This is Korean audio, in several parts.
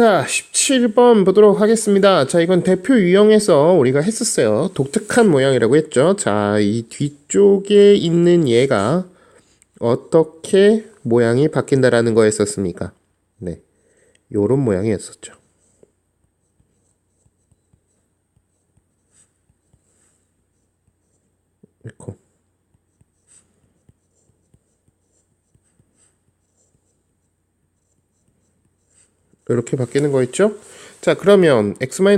자, 17번 보도록 하겠습니다. 자, 이건 대표 유형에서 우리가 했었어요. 독특한 모양이라고 했죠. 자, 이 뒤쪽에 있는 얘가 어떻게 모양이 바뀐다라는 거였었습니까? 네. 요런 모양이었었죠. 이렇게 바뀌는 거 있죠? 자, 그러면 x-y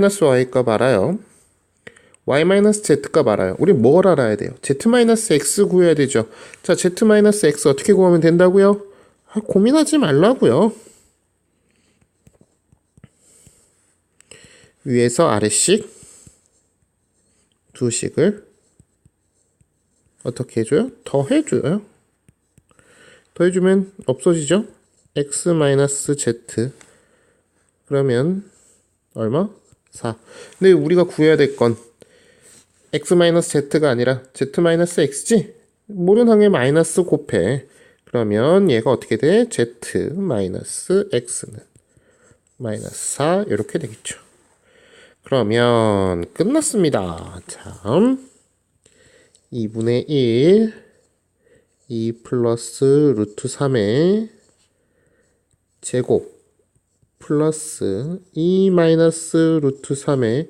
값 알아요. y-z 값 알아요. 우리 뭘 알아야 돼요? z-x 구해야 되죠. 자, z-x 어떻게 구하면 된다고요? 아, 고민하지 말라고요. 위에서 아래씩 두 식을 어떻게 해줘요? 더 해줘요. 더 해주면 없어지죠? x-z 그러면 얼마? 4. 근데 우리가 구해야 될 건 x-z가 아니라 z-x지? 모든 항에 마이너스 곱해. 그러면 얘가 어떻게 돼? z-x는 마이너스 4 이렇게 되겠죠. 그러면 끝났습니다. 참 2분의 1 2 플러스 루트 3의 제곱 플러스 2 마이너스 루트 3의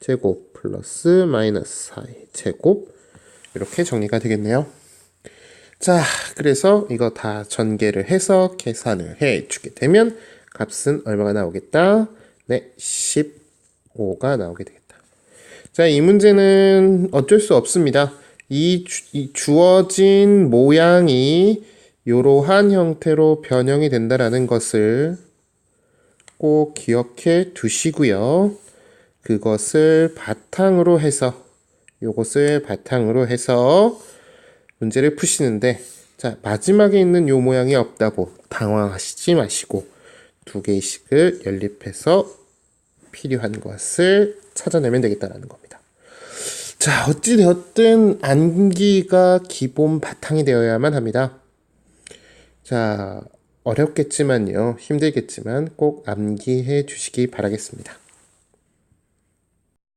제곱 플러스 마이너스 4의 제곱 이렇게 정리가 되겠네요. 자, 그래서 이거 다 전개를 해서 계산을 해 주게 되면 값은 얼마가 나오겠다? 네, 15가 나오게 되겠다. 자, 이 문제는 어쩔 수 없습니다. 이, 주, 이 주어진 모양이 이러한 형태로 변형이 된다라는 것을 꼭 기억해 두시고요. 그것을 바탕으로 해서 요것을 바탕으로 해서 문제를 푸시는데 자 마지막에 있는 요 모양이 없다고 당황하시지 마시고 두 개씩을 연립해서 필요한 것을 찾아내면 되겠다라는 겁니다. 자 어찌 되었든 암기가 기본 바탕이 되어야만 합니다. 자 어렵겠지만요. 힘들겠지만 꼭 암기해 주시기 바라겠습니다.